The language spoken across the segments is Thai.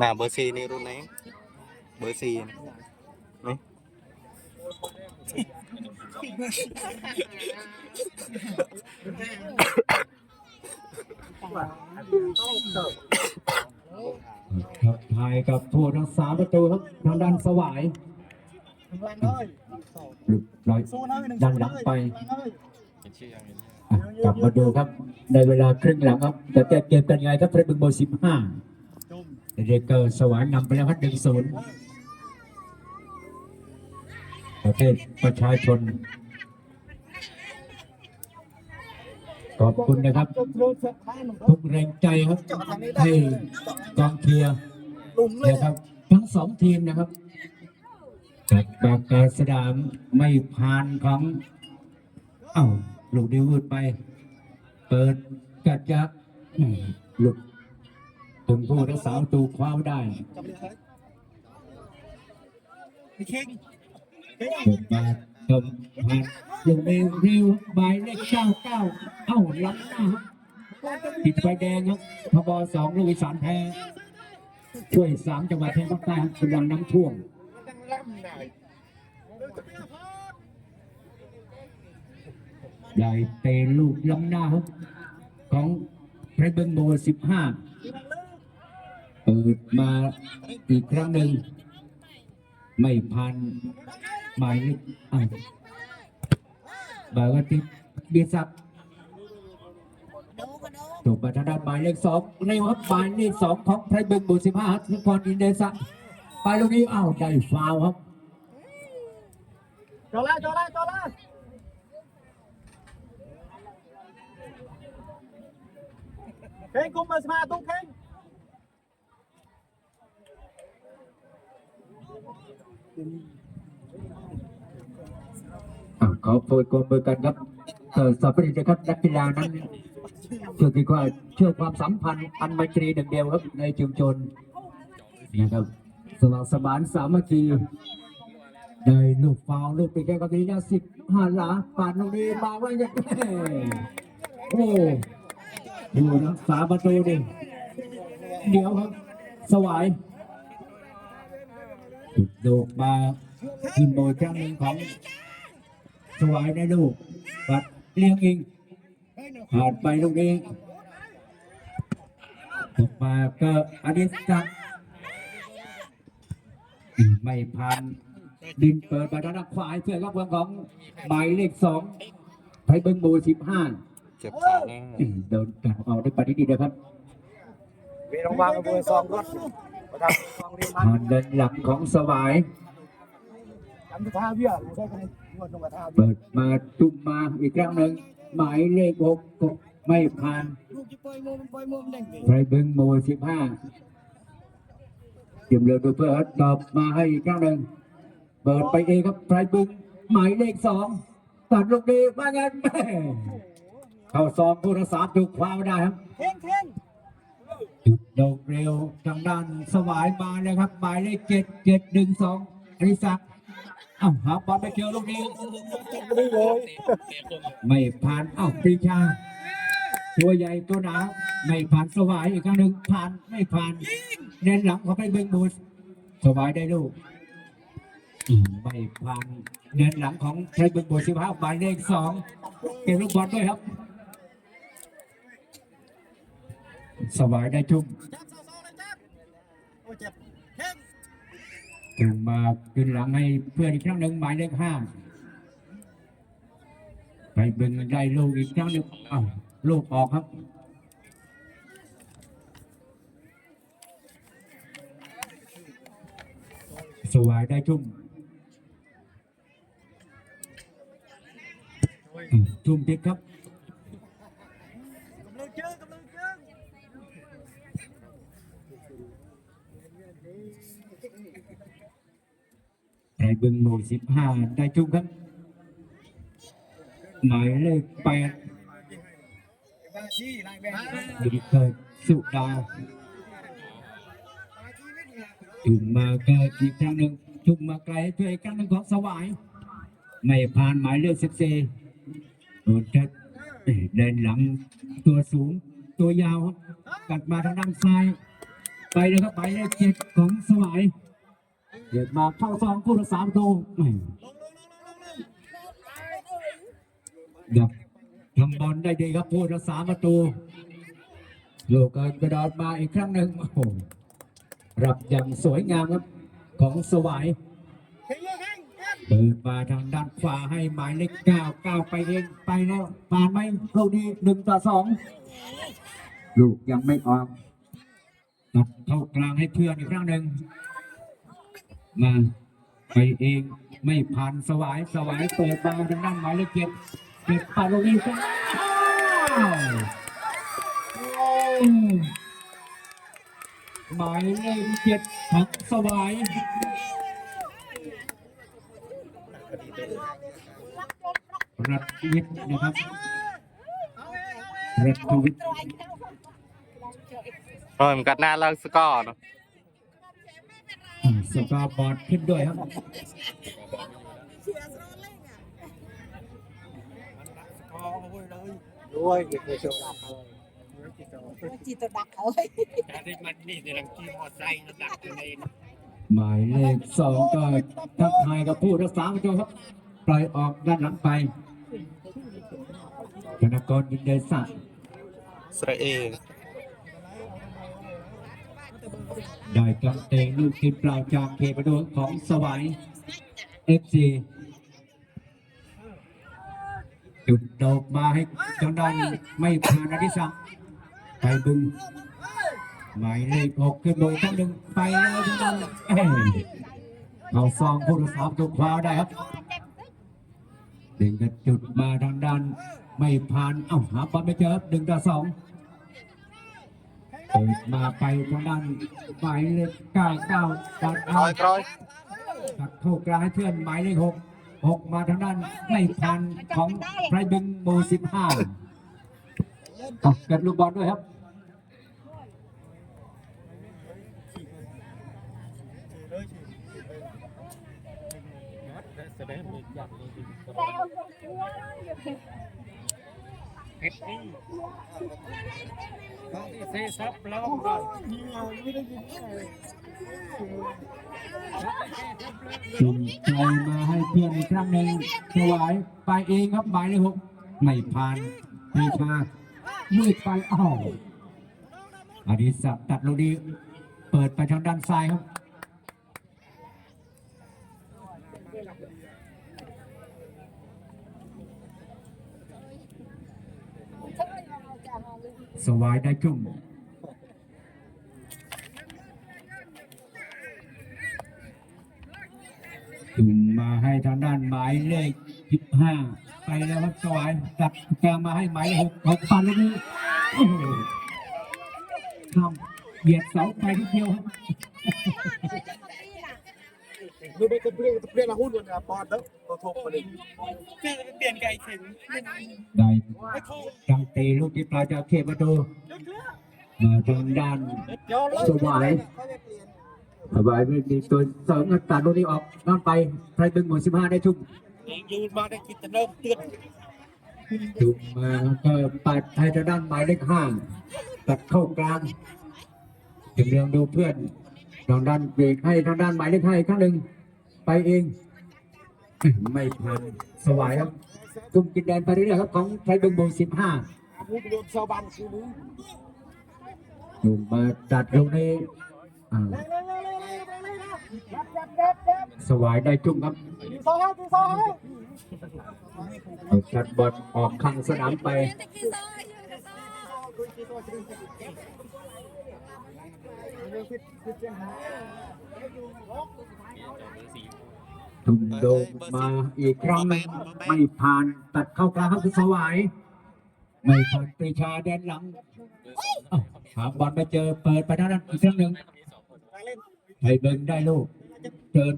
น่ะเบอร์สี่นี่รุ่นไหนเบอร์สี่นี่ ครับทายกับผู้รักษาประตูครับทางด้านสวายหลุดลอยดันหลังไปอะกลับมาดูครับในเวลาครึ่งหลังครับแต่แต่เกมกันยังไงครับเฟรดบึงโบสิบห้าเรเกอร์สวายนำไปแล้วครับหนึ่งศูนย์ประเทศประชาชน ขอบคุณนะครับ ทุกแรงใจครับให้กองเชียร์นะครับ ทั้งสองทีมนะครับจากปากกาสดามไม่ผ่านของ เอ้าลูกดีวืดไป เปิดกัดจะอืมหลุดถึงผู้รักษาประตูคว้าไว้ได้ถูกมา ตมผ่านลูกเร็วเร็วบายเลขเก้าเก้าเอ้าล้ำหน้าครับติดไฟแดงครับพบสองลูกอีสานแพ้ ช่วยสามจังหวัดแทนภาคใต้ครับกำลังน้ำท่วมใหญ่เตะลูกล้ำหน้าครับของเพรเบิงโบสิบห้าเปิดมาอีกครั้งหนึ่ง ไม่พัน หมายเลขอะบายว่าติดเบียดสับถูกไปทางด้านหมายเลขสองเร็วครับหมายเลขสองของไพรบึงบุตรสิบห้าทุกคนอินเดสะไปลูกนี้อ้าวได้ฟาวครับ cho lên cho lên cho lên เพลงกุมมาสมาตุ้งเพลงเอะขอโพยกลมมือกันครับเอ่อสับปะรดนะครับนักกีฬานั้นเชื่อที่ว่าเชื่อความสัมพันธ์อันไมตรีหนึ่งเดียวครับในชุมชนนะครับสมัครสมานสามัคคีได้ลูกฟาวล์ลูกปีกแก้วกับนี้นะสิบห้าหลาปาดลูกนี้มาไว้ยังโอ้ดูนะสาประตูดิเดี๋ยวครับ สวายโดกมาขึ้นโบจังหนึ่งของ สวายได้ลูกปัดเลี้ยงเองผ่านไปลูกนี้ตกมาก็อดิศักดิ์ไม่ผ่านดินเปิดมาด้านขวาให้เพื่อนรับเพื่อนของหมายเลขสองไทยเบิงบูสิบห้าเจ็บขาแน่โดนกัดเอาได้ปฏิทินนะครับเวลาบางกระบวนซองรถประทับซองเรียนมันผ่านเดินหลักของสวายจำท่าเบี้ย ไม่ใช่ไหมงวดลงมาท่าเบี้ยเปิดมาจุ่มมาอีกครั้งหนึ่งหมายเลขหกก็ไม่ผ่านลูกจะปล่อยมุมปล่อยมุมเด้งไพรบึงโมสิบห้าเตรียมเรือดูเพื่อตอบมาให้อีกครั้งหนึ่งเปิดไปเองครับไพรบึงหมายเลขสองตัดลูกดีว่างั้นแม่เข้าซองผู้รักษาถูกคว้าไม่ได้ครับเท่งเท่งจุดโดกเร็วทางด้านสวายมาเลยครับ หมายเลขเจ็ดเจ็ดหนึ่งสองอริศักดิ์เอ้าหาบอลไปเจอลูกนี้ไม่เลยไม่ผ่านเอ้าปรีชา ตัวใหญ่ตัวหนาไม่ผ่านสวายอีกครั้งหนึ่งผ่านไม่ผ่านเน้นหลังเขาไปเบิงบูสสวายได้ลูกอืมไม่ผ่านเน้นหลังของไทยเบิงบูสสิบห้าหมายเลขสองเก็บลูกบอลด้วยครับ สวายได้ชุ่ม จับซองเลยจับโอ้เจ็บเท่ง ถึงมาขึ้นหลังให้เพื่อนอีกครั้งหนึ่งหมายเลขห้าไปเบิงได้ลูกอีกครั้งหนึ่งอ้าวลูกออกครับสวายได้ชุ่มอืมชุ่มติดครับ สิบห้าได้ทุกครับ หมายเลขแปดดิเกิดสุดาจุ่มมาเกลอีกครั้งหนึ่งจุ่มมาไกลช่วยกันของสวาย ไม่ผ่านหมายเลขสิบสี่ดนแเดินหลังตัวสูงตัวยาวกัดมาทางด้านซ้าย ไปเลยครัไปเลขเจ็ดของสวาย เกิดมาเข้าซองผู้รักษาประตูแหม่ดับทำบอลได้ดีครับผู้รักษาประตูลูกเกินกระโดดมาอีกครั้งหนึ่งโอ้โหรับอย่างสวยงามครับของสวายเปิดมาทางด้านขวาให้หมายเลขเก้าเก้าไปเองไปแล้วผ่านไหมลูกนี้หนึ่งต่อสองลูกยังไม่ออกตัดเข้ากลางให้เพื่อนอีกครั้งหนึ่ง มาไปเองไม่ผ่านสวายสวายเปิดมาทางด้านหมายเลขเจ็ดเก็บปาลูกนี้ก็อ้าหมายเลขเจ็ดของสวายรัฐวิทย์นะครับรัฐวิทย์โอ้ยมันกัดหน้าเลิกสกอร์เนาะ อ่าสกอร์บอร์ดขึ้นด้วยครับ ด้วยเด็กในโชว์ดับเลยจีตดักเขาหมายเลขสองก็ทักทายกับผู้รักษาประตูครับ ปล่อยออกด้านหลังไปธนากรยินเดศักดิ์สระเอ ได้กำเตงลูกทีมเปล่าจากเขตประตูของสวายเอฟซีจุดโดกมาให้ทางด้านไม่ผ่านอดิศักดิ์ไปบึงหมายเลขหกขึ้นโดยท่านหนึ่งไปแล้วทางด้านเอ้ยเอาซองผู้รักษาประตูคว้าได้ครับดึงกระจุดมาทางด้านไม่ผ่านเอ้าหาบอลไม่เจอหนึ่งต่อสอง มาไปทางด้านหมายเลขเก้าเก้าตัดเอาอยกรอยตัดเข้ากลางเพื่อนหมายเลขหกหกมาทางด้านไม่ผ่านของไพรบึงโมสิบห้าเก็บลูกบอลด้วยครับ เซซับแล้วจุ่มใจมาให้เพื่อนอีกครั้งหนึ่งถวายไปเองครับหมายเลขหกไม่ผ่านปรีชามืดไปอ้าวอดิศักดิ์ตัดลูกดี เปิดไปทางด้านซ้ายครับ สวายได้จุ่มจุ่มมาให้ทางด้านหมายเลขสิบห้าไปแล้วครับสวายตัดกมาให้หมายเลขหกหกปันเลยนี่โอ้ทำเหยียดเสาไปทีเดียวครับ ดูไปเปลี่ยนเปลี่ยนละหุ้นวันนี้ปอนด์แล้วตัวทบมาเลยนไก่เข็นได้จังเตลูกที่ปลาจากเขตประตูมาทางด้านสวายสวายไม่มีตัวเสริมกันตัดลูกนี้ออกนั่นไปไพรบึงหมดสิบห้าได้ชุ่มยืนมาได้กินแต่เริ่มเตือนจุ่มมาก็ปัดให้ทางด้านหมายเลขห้าตัดเข้ากลางถึงเรื่องดูเพื่อนทางด้านเบรกให้ทางด้านหมายเลขห้าอีกครั้งหนึ่ง ไปเอง ไม่ผ่านสวายครับจุ่มกินแดนไปเรื่อยๆครับของไทยเบงโบสิบห้าจุ่มมาตัดลงในอ่าสวายได้จุ่มครับตีซอยให้ตีซอยให้เอาตัดบอลออกข้างสนามไป ทุ่มโดมมาอีกครั้งหนึ่งไม่ผ่านตัดเข้ากลางครับคือสวายไม่ผ่านปรีชาแดนหลังเอ้าหาบอลไม่เจอเปิดไปด้านนั้นอีกครั้งหนึ่งไทยเบิงได้ลูกเดิน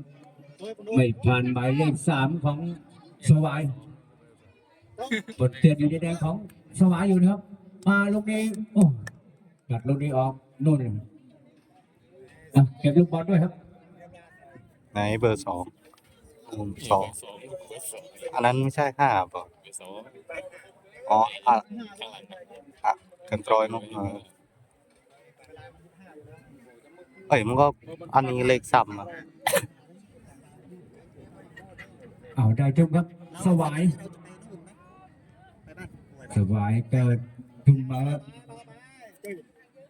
ไม่ผ่านหมายเลขสามของสวายบทเตือนอยู่ในแดงของสวายอยู่นะครับ มาลูกนี้โอ้กัดลูกนี้ออกนู่นเลยอะเก็บลูกบอลด้วยครับ ไหนเบอร์สอง อืมสองอันนั้นไม่ใช่ห้าป่ะอ๋ออะอะกันตรอยเนกเออเอ้ยมันก็อันนี้เลขซ้ำอะเอาได้จุ่มครับ สวาย สวายเกิดจุ่มมา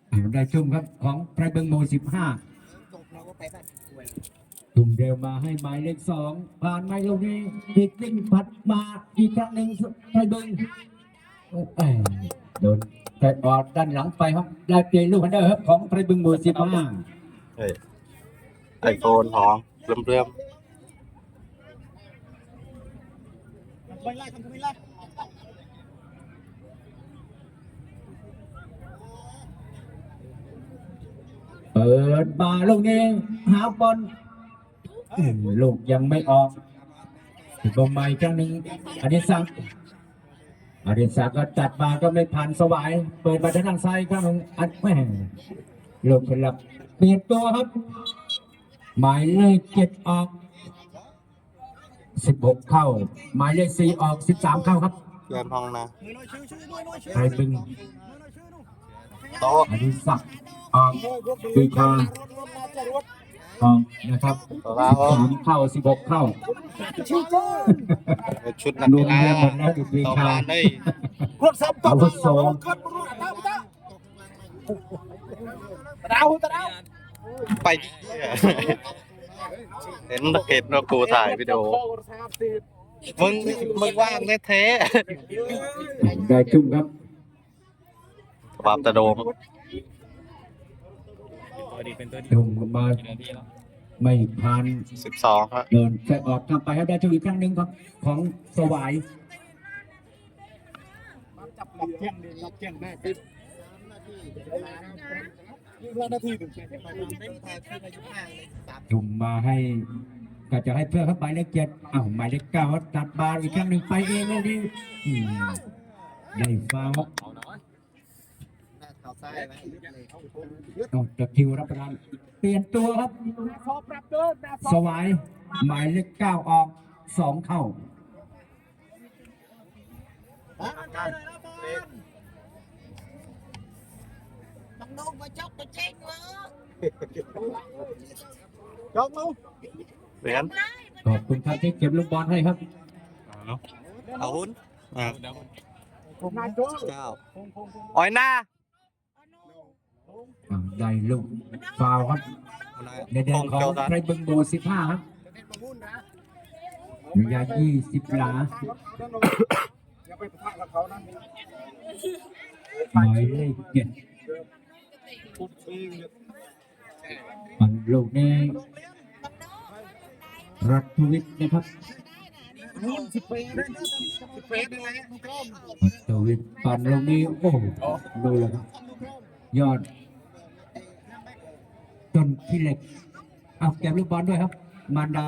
เอาได้จุ่มครับของไพรเบิงโมสิบห้า จุ่มเร็วมาให้หมายเลขสองผ่านไม้ลูกนี้ติดวิ่งผัดมาอีกครั้งหนึ่งไพรเบิงเอ้ยโดนแต่ออดด้านหลังไปครับได้เปลี่ยนลูกคันเดอร์ครับของไพรเบิงโมสิบห้าเอ้ยไอโฟนทองเริ่มเริ่มเปิดมาลูกนี้หาบอลอืม ลูกยังไม่ออกติดบอลใหม่ครั้งหนึ่งอดิศักดิ์อดิศักดิ์ก็จัดมาก็ไม่ผ่านสวาย เปิดมาทางด้านซ้ายครั้งหนึ่งอัดแม่งลูกสลับเปลี่ยนตัวครับ หมายเลขเจ็ดออกสิบหกเข้า หมายเลขสี่ออกสิบสามเข้าครับเริ่มห้องนะใครเป็นโต๊ะอดิศักดิ์ออกปีคาออก นะครับตัวเราสามเข้าสิบหกเข้าชุดนักรวกีมฬาเรียนหมดแล้วดูปีต่อคามาได้รถซ้ำอาวุโสตะดาวตะดาวไปเห็นเห็นว่ากูถ่ายวิดีโอมึงมึงว่างแท้ได้จุ่มครับๆบาปตะโดม จุ่มมาไม่ผ่านสิบสองครับ เดินแค่ออกทำไปครับได้จุ่มอีกครั้งหนึ่งครับของสวายจับหลับเที่ยงดิหลับเที่ยงได้ปิดนาทีหนึ่งจุ่มมาให้ก็จะให้เพื่อนครับหมายเลขเจ็ดอ้าวหมายเลขเก้าตัดบาลอีกครั้งหนึ่งไปเองเลยดิอืมได้ฟาว ล์เอาจะคิวรับประทานเปลี่ยนตัวครับพอปรับเดินนะสวายหมายเลขเก้าออกสองเข้ามันโดนมาจกมาเช็งเหรอจบลูกเหรียญขอบคุณครับที่เก็บลูกบอลให้ครับเอาหุ้นอ่าผมนายจ้เก้าอ้อยหน้าอ่า ได้ลูกฟาวล์ครับในแดนของไทรเบิงโบสิบห้าครับระยะยี่สิบหลาอย่าไปปะทะกับเขานะหมายเลขเจ็ดมันลูกนี้รัฐวิทย์นะครับรุ่นสิบเปได้สิบเปได้ไงรัฐวิทย์ปั่นลูกนี้โอ้โหดูเลยครับยอด ต้นขี้เหล็กเอาเก็บลูกบอลด้วยครับ มารดา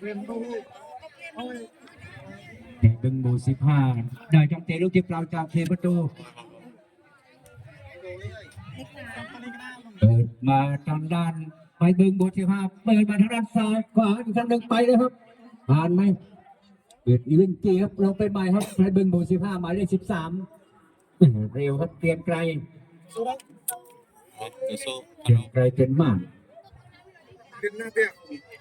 เป็นลูกเด็กบึงหมู่สิบห้าได้จังเตะลูกที่เปล่าจากเทประตูเปิดมาทางด้านไปบึงหมู่สิบห้าเปิดมาทางด้านซ้ายขวาอีกทางหนึ่งไปเลยครับผ่านไหมเปิดอีลินจีครับลงไปใหม่ครับไปบึงหมู่สิบห้าหมายเลขสิบสาม เร็วครับเตรียมไกลเดียวสู้เตรียมไกลเป็นมากเป็นหน้าเตี้ย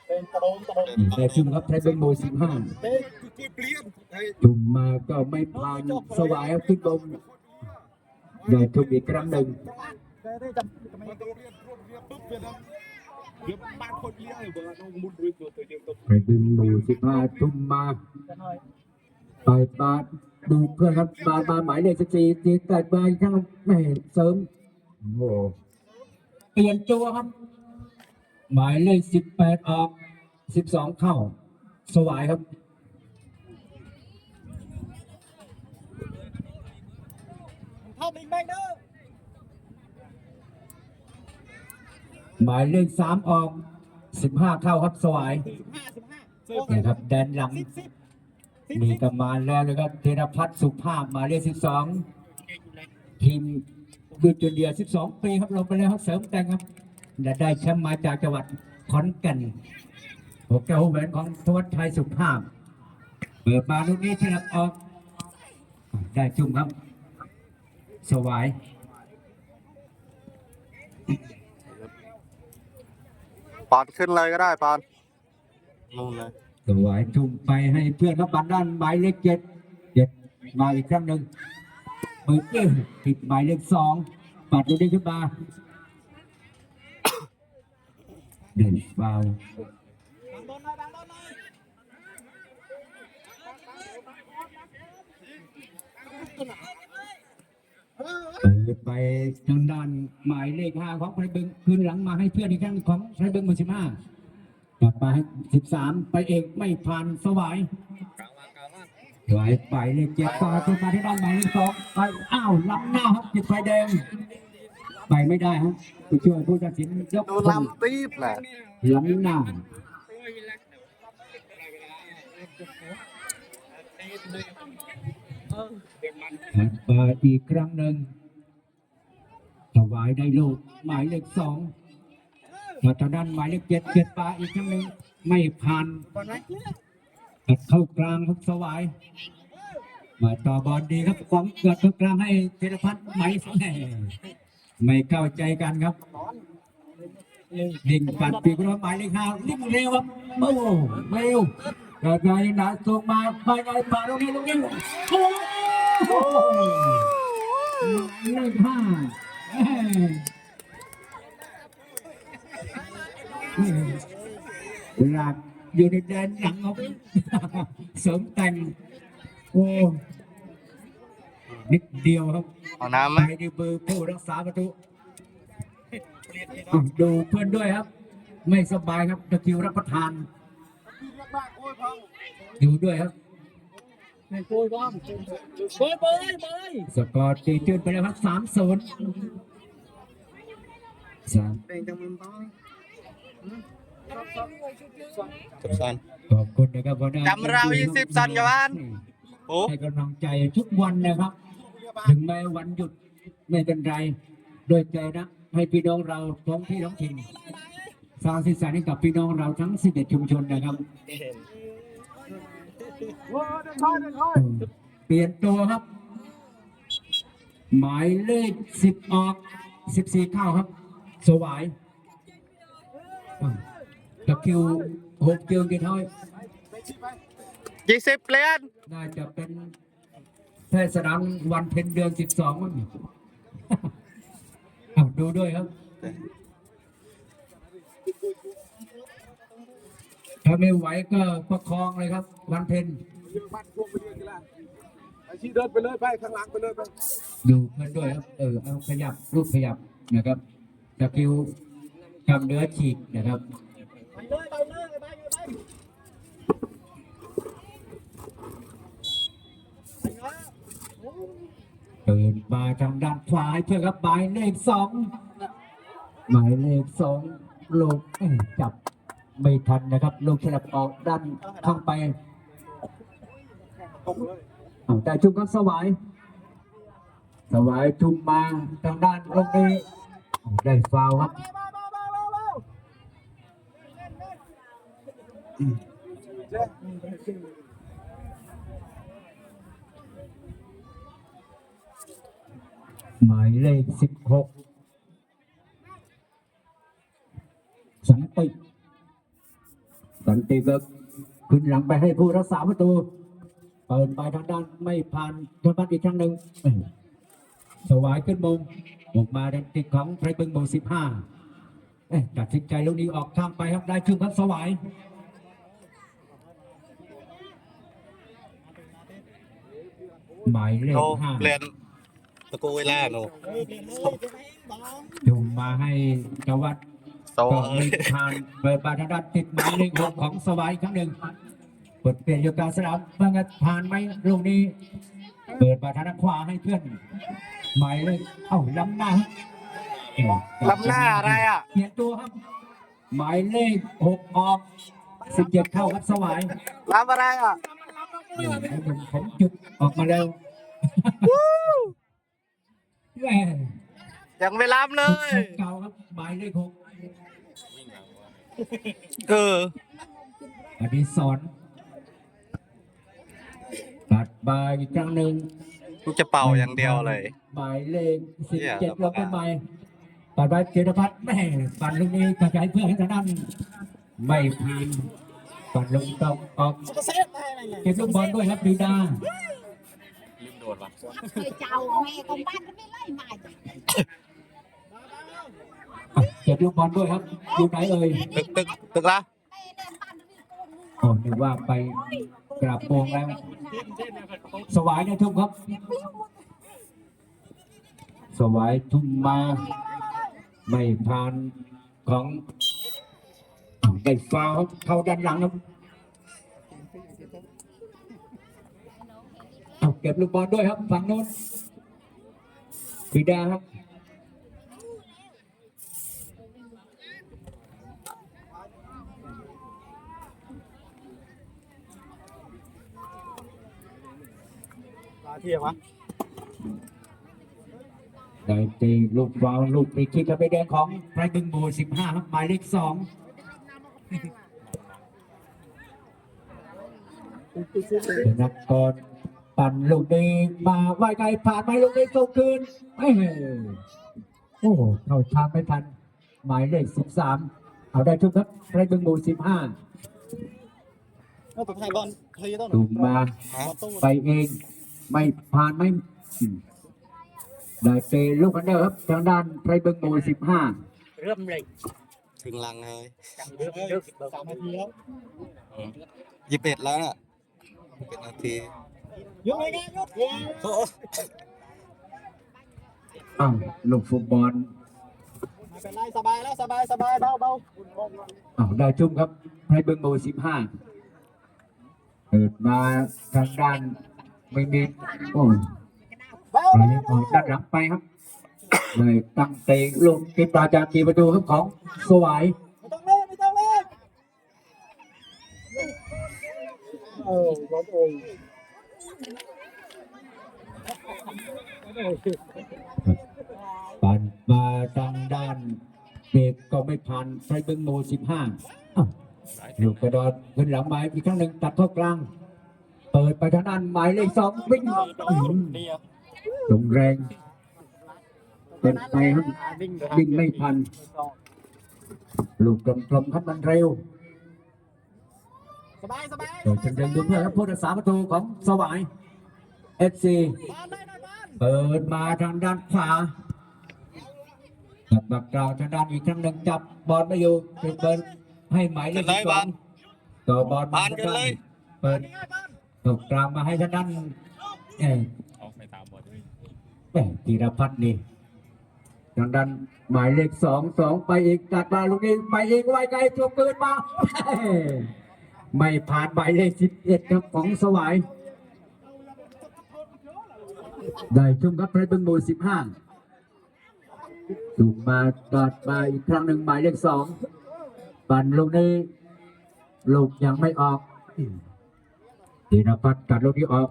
เป็นตะโดมตะโดมแต่จุ่มครับไปบึงหมู่สิบห้าเป็นกุยเปลี่ยนไอ้จุ่มมาก็ไม่ผ่านสวายครับขึ้นบนได้ทุกอีกครั้งหนึ่งได้ได้จับมันตะโดมเรียนรวบเรียนปุ๊บเปลี่ยนเดี๋ยวบ้านคนเลี้ยงเบอร์น้องมุดด้วยตัวตัวเดียวตัวไปบึงหมู่สิบห้าจุ่มมาไปบาด ดูเพื่อนครับบาดมาหมายเลขสิบสี่ตีแต่บาดข้างแม่เสริมโอ้โหเปลี่ยนตัวครับ หมายเลขสิบแปดออกสิบสองเข้า สวายครับ เข้าไปแม่งเด้อหมายเลขสามออกสิบห้าเข้าครับสวายสิบห้าสิบห้านะครับแดนหลังสิบสิบ มีกำมาแล้วนะครับธีรพัฒน์สุภาพหมายเลขสิบสองทีมดูจุนเดียสิบสองปีครับลงไปแล้วครับเสริมแต่งครับและได้แชมป์มาจากจังหวัดขอนแก่นหัวแก้วหัวแหวนของทวัชชัยสุภาพ เปิดมาลูกนี้ฉลับออก ได้จุ่มครับ สวายปอนขึ้นเลยก็ได้ปอนนู่นเลยส วายจุ่มไปให้เพื่อนรับบันด้านหมายเลขเจ็ดเจ็ดมาอีกครั้งหนึ่งเปิดเอ้ยติดหมายเลขสองปัดลูกนี้ขึ้นมาเดินฟาวเปิดไปทางด้านหมายเลขห้าของไพบึงคืนหลังมาให้เพื่อนอีกครั้งของไพบึงมือสิบห้า กลับมาให้สิบสามไปเอกไม่ผ่านสวายสวายไปเลขเจ็ดต่อขึ้นมาที่ด้านหมายเลขสองไปอ้าวล้ำหน้าครับติดไฟแดง ไปไม่ได้ครับผู้ช่วยผู้ตัดสินยกดูลำตีบแหละล้ำหน้ามาอีกครั้งหนึ่งถวายได้ลูกหมายเลขสอง มาทางด้านหมายเลขเจ็ดเจ็ดปลาอีกครั้งหนึ่งไม่ผ่านตัดเข้ากลางครับสวาย มาต่อบอลดีครับความเกิดเข้ากลางให้ธีรพัฒน์ไหมแหม่ไม่เข้าใจกันครับดิ่งปัดปีกรถหมายเลขห้าลิ่งเร็วครับโอ้เร็วกิดอะไรหนาส่งมาไปไงปาตรงนี้ตรงนี้โอ้โหหมายเลขห้า หลักอยู่ในแดนหลังของเสริมแต่งโอ้นิดเดียวครับเอาน้ำไหไปมในเบอร์ผู้รักษาประตูอะดูเพื่อนด้วยครับ ไม่สบายครับตะคริวรับประทานดูด้วยครับโกยบ้างโกยเบยเบยสกอร์ตีจืดไปแล้วครับสามศูนย์สาม กับซันขอบคุณนะครับหัวหน้าจำเรา20สันกับบ้านโอ้ให้กำลังใจทุกวันนะครับ ถึงแม้วันหยุดไม่เป็นไรโดยใจนะให้พี่น้องเราท้องที่ท้องถิ่นสร้างสีสันให้กับพี่น้องเราทั้ง 11 ชุมชนนะครับ เปลี่ยนตัวครับ หมายเลข 10 ออก 14 เข้าครับ สวาย ตะคิวหกเกียวกี่เท่ายี่สิบเหรียญน่าจะเป็นแพทย์สนามวันเพ็ญเดือนสิบสองมั้งเอาดูด้วยครับถ้าไม่ไหวก็ประคองเลยครับ วันเพ็ญเรื่องบ้านพวกไปเรื่องกันละไอ้ชี้เดินไปเลยไปข้างหลังไปเลยไปดูเพื่อนด้วยครับ เออเอาขยับรูปขยับนะครับตะคริว กำเนื้อฉีกนะครับเดินมาทางด้านขวาเพื่อนครับหมายเลขสองหมายเลขสองลูกจับไม่ทันนะครับ ลูกฉลับออกด้านข้างไปแต่จุ่มก็สวายสวายจุ่มมาทางด้านลงนี้ได้ฟาวครับ หมายเลขสิบหกสันติสันติก็ขึ้นหลังไปให้ผู้รักษาประตู เปิดไปทางด้านไม่ผ่านทางบ้านอีกครั้งหนึ่งสวายขึ้นมงออกมาในติดของไพรบึงโมสิบห้าตัดสินใจลูกนี้ออกข้างไปครับได้ชื่อครับสวาย หมายเลโนขห้าเปลี่ยนตะกูเวลาโนจุ่มมาให้จวัดโซก็เอ้ไม่ยผ่านเปิดมาทางด้านติดหมายเลขหกของสวายอีกครั้งหนึ่งเปิดเปลี่ยนอยู่กลางสนามเมื่อไงผ่านไหมลูกนี้ เปิดมาทางด้านขวาให้เพื่อนหมายเลขเอ้าล้ำหน้าเอ้า ลำหน้าอะไรอะ เปลี่ยนตัวครับ หมายเลขหกออกสิบเจ็ดเข้าครับสวาย ลำอะไรอะ ผมจุดออกมาแล้วแหม่ยังไม่รับเลย เก่าครับหมายเลขหกเอออดีศรตัดบายอีกครั้งหนึ่งกูจะเป่าอย่างเดียวเลย หมายเลขสิบเนี่ยเจ็ดครับเราเป็นใหม่ปัดไปเจตพัฒน์แม่ปัดลูกนี้กระจายเพื่อให้ทางด้านไม่พัน ปัดลงต้องออกเก็บลูกบอลด้วยครับดีดาเคยเจ้าแม่ของบ้านก็ไม่ไล่มาจ้ะอะเก็บลูกบอลด้วยครับอยู่ไหนเอ่ยตึกตึกตึกละแม่เนี่ยบ้านนี่โกนโอ้นึกว่าไปกราบโปรงแล้ว สวายในทุ่มครับ สวายทุ่มมา ไม่ผ่านของอ้าว ได้ฟาวเข้าด้านหลังครับเอาเก็บลูกบอลด้วยครับฝั่งโน้นปีดาครับมาเที่ยววะได้ตีลูกฟาวล์ลูกปีคิกกับใบแดงของไพรบึงโบสิบห้าครับหมายเลขสอง นักกรปั่นลูกนี้มาไหวไกลผ่านไปลูกนี้ส่งคืนเอ้ยโอ้เข้าทางไม่ทัน หมายเลขสิบสามเอาได้ทุกครับไพรบึงโบสิบห้าเอาตัวไทยบอลเคลียร์ต้องถูกมาไปเอง ไม่ผ่านไม่อืมได้เตะลูกกันเดอร์ครับ ทางด้านไพรบึงโบสิบห้าเริ่มเลย ถึงลังเลยเริ่มเริ่มสามนาทีแล้วยี่สิบเอ็ดแล้วน่ะเป็นนาทียกเลยไงยกโอ้อ้าวลูกฟุตบอลไม่เป็นไรสบายแล้วสบายสบายเบาเบาอ้าวได้จุ่มครับไพรบึงโบสิบห้าเปิดมาทางด้านไม่มีโอ้ยเบาไปออกด้านหลังไปครับ เลยตั้งเตะลูกติดตาจากทีประตูครับของสวายไม่ต้องเล่นไม่ต้องเล่นโอ้บอลโอ้ยปั่นมาทางด้านเบรกก็ไม่ผ่านไพรบึงโบสิบห้าอ้าวลูกกระดอนขึ้นหลังไม้อีกครั้งหนึ่งตัดเข้ากลาง เปิดไปทางด้านหมายเลขสองวิ่งอื้อหือลงแรง เป็นไปครับวิ่งไม่ทัน ลูกกลมๆครับมันเร็วสบายสบายโดยจังยังดูเพื่อนครับผู้รักษาประตูของสวายเอฟซีบอลได้ได้บอลเปิดมาทางด้านขวาจับบักกราวทางด้านอีกครั้งหนึ่งจับบอลไม่อยู่เป็นเปิดให้หมายเลเป็ขนไรสิบสบ้าองงต่อบอลบานกันเลยเปิดตกกลางมาให้ทางด้านเออออกไปตามบอลด้วยแหม่ธีรพัฒน์นี่ทางด้านหมายเลขสองสองไปอีกตัดมาลูกนี้ไปอีกไวไกลตัวเกินมาเฮ้ไม่ผ่านหมายเลขสิบเอ็ดครับของสวาย ได้ชุ่มครับเพชรบึงบูสิบห้าถูกมาตัดมาอีกครั้งหนึ่งหมายเลขสองปั่นลูกนี้ลูกยังไม่ออกธีรพัฒน์ตัดลูกนี้ออก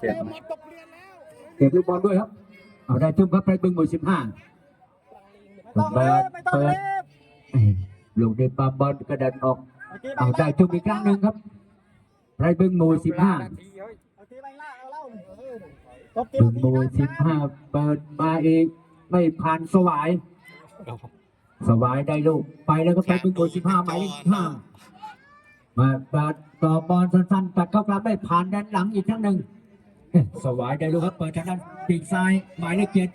เต็มหมดตกเรียนแล้วเก็บลูกบอลด้วยครับ เอาได้ชุ่มครับเพชรบึงบูสิบห้าไม่ต้องเล่นไม่ต้องเล่นลูกนี้ปาบอลกระเด็นออกโอเคไปเอาได้ชุ่มอีกครั้งหนึ่งครับเพชรบึงบูสิบห้าโอเคไปล่าเอาเล่าตบเกบึมงบูสิบห้าเปิดมาอีกไม่ผ่านสวาย สวายได้ลูกไปแล้วก็ไปบึงบูสิบห้าหมายเลขห้ามาตัดต่อบอลสั้นๆตัดเข้ากลางไม่ผ่านด้านหลังอีกครั้งหนึ่งเอ๊ะ สวายได้ลูกครับเปิดทางด้านปีกซ้ายหมายเลขเจ็ด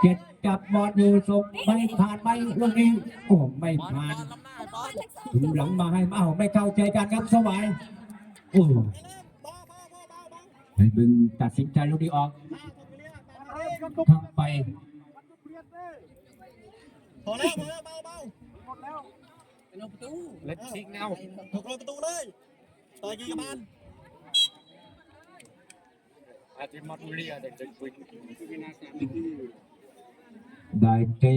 เจ็ดจับบอลอยู่ส่งไม่ผ่านไม่ลูกนี้โอ้ไม่ผ่านถึงหลังมาให้เอ้าไม่เข้าใจกันครับสวายโอ้ให้บึงตัดสินใจลูกนี้ออกทางไปพอแล้วพอแล้วเบาเบาหมดแล้วเล็ดซิกแนวถูกลงประตูเลยต่อยกี่กับบ้าน อาดเรียเด็กๆคุยได้เตะ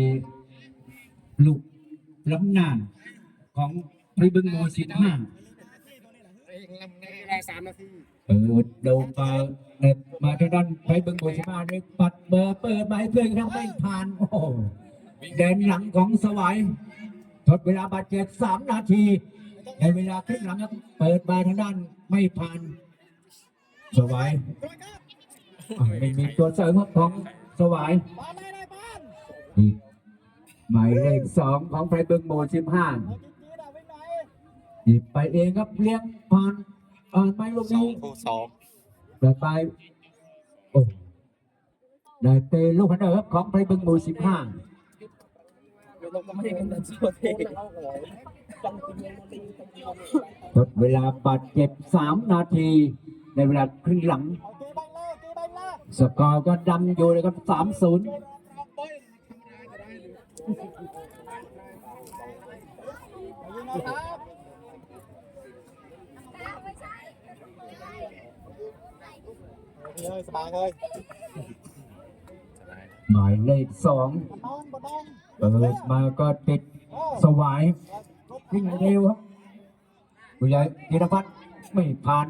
ลูกล้ำนานของริบึงโมสิบห้าได้สามนาทีเปิดลงมาเน็ตมาทางด้านไปเบิงโบชมาเนี่ยปัดเบอร์เปิดมาให้เพื่อนทำไม่ผ่าน โอ้โหแดนหลังของสวายทดเวลาบาดเจ็บสามนาทีในเวลาครึ่งหลังครับเปิดมาทางด้านไม่ผ่าน สวายอะ ไม่มีตัวเสริมของสวายนี่หมายเลขสองของไฟเบิ้งโบสิบห้าหยิบไปเองครับเลี้ยงผ่านอ่านไม่ลงสอนี้งคู่สองได้ไปโอ้ได้เตะลูกพันเดอร์ครับของไพบึงหมู่สิบห้าทดเวลาบาดเจ็บสามนาที ในเวลาครึ่งหลัง สกอร์ก็ดำอยู่เลยครับสามศูนย์เลยสบายเลยหมายเลขสองเปิดมาก็ติดสวายวิ่งเร็วครับผู้ใหญ่ธีรพัฒน์ไม่ผ่าน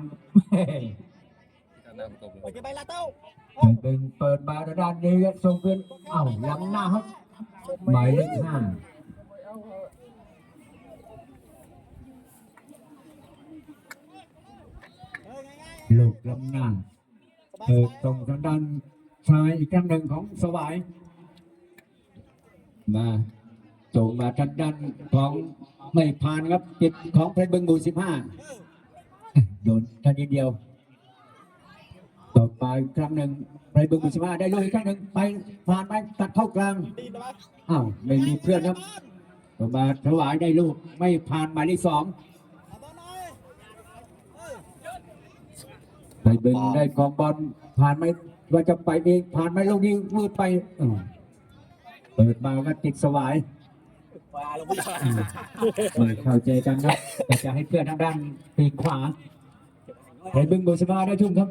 ไปละเต้า ดึงเปิดมาด้านนี้ครับส่งเพื่อนเอ้าล้ำหน้าครับหมายเลขห้าเฮ้ยง่ายลูกล้ำหน้าเปิดตรงทางด้านชายอีกครั้งหนึ่งของสวาย มาส่งมาทางด้านของไม่ผ่านครับติดของเพชรบึงบูสิบห้าโดนท่านนิดเดียว ต่อไปอีกครั้งหนึ่งเพชรบึงบูสิบห้าได้ลูกอีกครั้งหนึ่งไปผ่านไปตัดเข้ากลางอ้าวไม่มีเพื่อนครับต่อมาถวายได้ลูกไม่ผ่านหมายเลขสองไปบึงได้ของบอลผ่านไหมว่าจะไปเองผ่านไหมลูกนี้มืดไปเปิดมาก็ติดสวายไม่เข้าใจกันครับแต่จะให้เพื่อนทางด้านปีกขวาไปบึงบุษบาได้ทุ่มครับ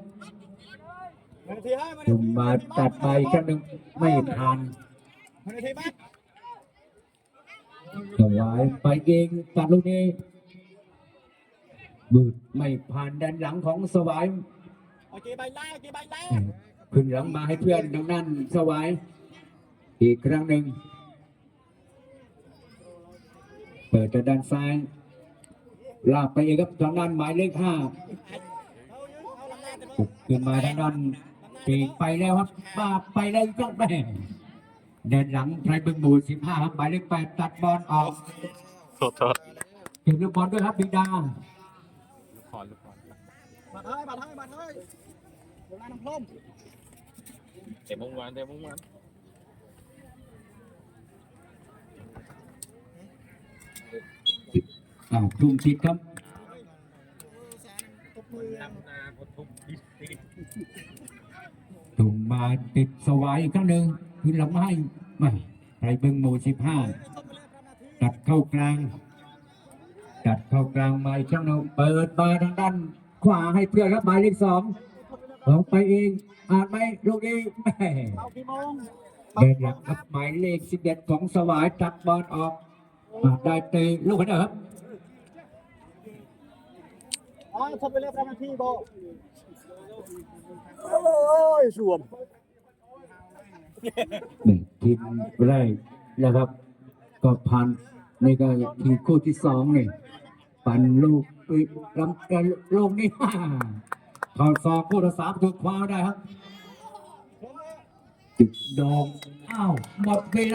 มานาทีให้มานาทุ่มทีมาตัดไปอีกครั้งหนึ่งไม่ผ่านมานาทีบ้างถวายไปเองตัดลูกนี้บืดไม่ผ่านด้านหลังของสวายเอากี่ใบละกี่ใบละขึ้นหลังมาให้เพื่อนทางด้านสวายอีกครั้งหนึ่ง เปิดจากด้านซ้าย ลากไปเองครับทางด้านหมายเลขห้าเอาอยู่เอาหลังหน้าแต่ว่าปุกขึ้นมาทางด้าน ปีกไปแล้วครับมาไปแล้วต้องแม่เดินหลังไพรบึงบูสิบห้าครับหมายเลขแปดตัดบอลออกโทษโทษเก็บลูกบอลด้วยครับบิดาลูกคอนลูกคอนบัดให้บัดให้บัดให้เดี๋ยวน้ำพรมเตะมุ้งวันเตะมุ้งวันอ้าวทุ่มติดครับ ตุ่มมาติดสวายอีกครั้งหนึ่งขึ้นลังมาให้มาไพรบึงหมู่สิบห้าตัดเข้ากลาง ตัดเข้ากลางมาอีกครั้งหนึ่งเปิดมาทางด้านขวาให้เพื่อนครับหมายเลขสองลงไปเองอ่านไหมลูกนี้แม่เอากี่โมงเดินหลังครับหมายเลขสิบเอ็ดของสวายตัดบอลออกอ่าได้เตะลูกนเด้อครับอ๋อทำไปเรียบร้อยนทีบอก โอ้ยสวมนี่ทีมแรกนะครับ ก็ผ่านนี่ก็ทีมคู่ที่สองนี่ปั่นลูกไปลำกันลูกนี้เข้าซอกผู้รักษามถูกคว้าได้ครับจุดดองอ้าวหมดเวลา